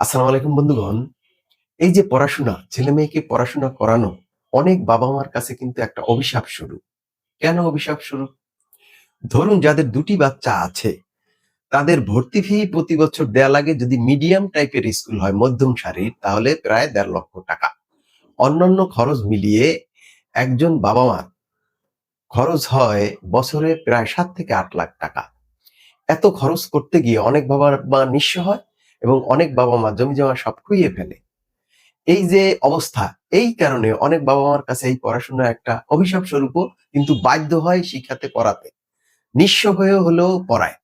আসসালামু আলাইকুম বন্ধুগণ। এই যে পড়াশোনা, ছেলে মেয়েকে পড়াশোনা করানো, অনেক বাবা মার কাছে কিন্তু একটা অভিশাপ শুরু। কেন অভিশাপ শুরু? ধরুন যাদের দুটি বাচ্চা আছে, তাদের ভর্তি ফি প্রতি বছর দেয়া লাগে যদি মিডিয়াম টাইপের স্কুল হয়, মধ্যম সারির, তাহলে প্রায় দেড় লক্ষ টাকা। অন্যান্য খরচ মিলিয়ে একজন বাবা মার খরচ হয় বছরে প্রায় সাত থেকে আট লাখ টাকা। এত খরচ করতে গিয়ে অনেক বাবা মা নিঃস্ব হয়। এবং অনেক বাবা মা জমি জমা সব খুইয়ে ফেলে। এই যে অবস্থা, এই কারণে অনেক বাবা মার কাছে এই পড়াশোনা একটা অভিশাপ স্বরূপ কিন্তু বাধ্য হয় শিক্ষাতে পড়াতে। নিঃস্ব হয়ে হলেও পড়ায়।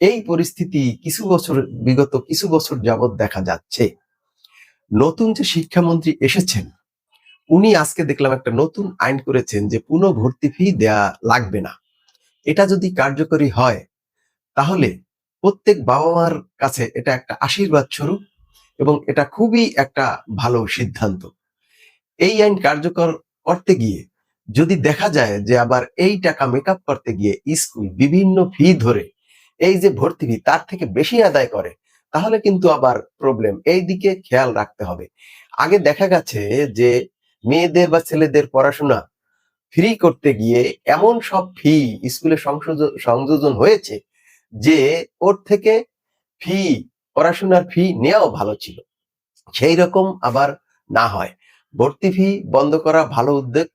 এই পরিস্থিতি কিছু বছর, বিগত কিছু বছর যাবৎ দেখা যাচ্ছে। নতুন যে শিক্ষামন্ত্রী এসেছেন, উনি আজকে দেখলাম একটা নতুন আইন করেছেন যে পুনঃ ভর্তি ফি দেয়া লাগবে না। এটা যদি কার্যকরী হয়, তাহলে প্রত্যেক বাবা মার কাছে এটা একটা আশীর্বাদ স্বরূপ এবং এটা খুবই একটা ভালো সিদ্ধান্ত। এই আইন কার্যকর করতে গিয়ে যদি দেখা যায় যে আবার এই টাকা মেকআপ করতে গিয়ে স্কুল বিভিন্ন ফি ধরে এই যে ভর্তি ফি তার থেকে বেশি আদায় করে, তাহলে কিন্তু আবার প্রবলেম এই দিকে খেয়াল রাখতে হবে। আগে দেখা গেছে যে মেয়েদের বা ছেলেদের পড়াশোনা ফ্রি করতে গিয়ে এমন সব ফি স্কুলে সংযোজন হয়েছে যে ওর থেকে ফি পড়াশোনার ফি নেওয়াও ভালো ছিল। সেই রকম আবার না হয়। ভর্তি ফি বন্ধ করা ভালো উদ্যোগ।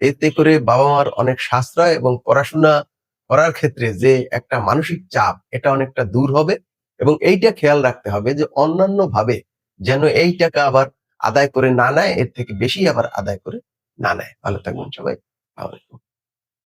এতে করে বাবা মার অনেক সাশ্রয় এবং পড়াশোনা করার ক্ষেত্রে যে একটা মানসিক চাপ, এটা অনেকটা দূর হবে এবং এইটা খেয়াল রাখতে হবে যে অন্যান্য ভাবে যেন এই টাকা আবার আদায় করে না নেয়, এর থেকে বেশি আবার আদায় করে না নেয়। ভালো থাকবেন সবাই।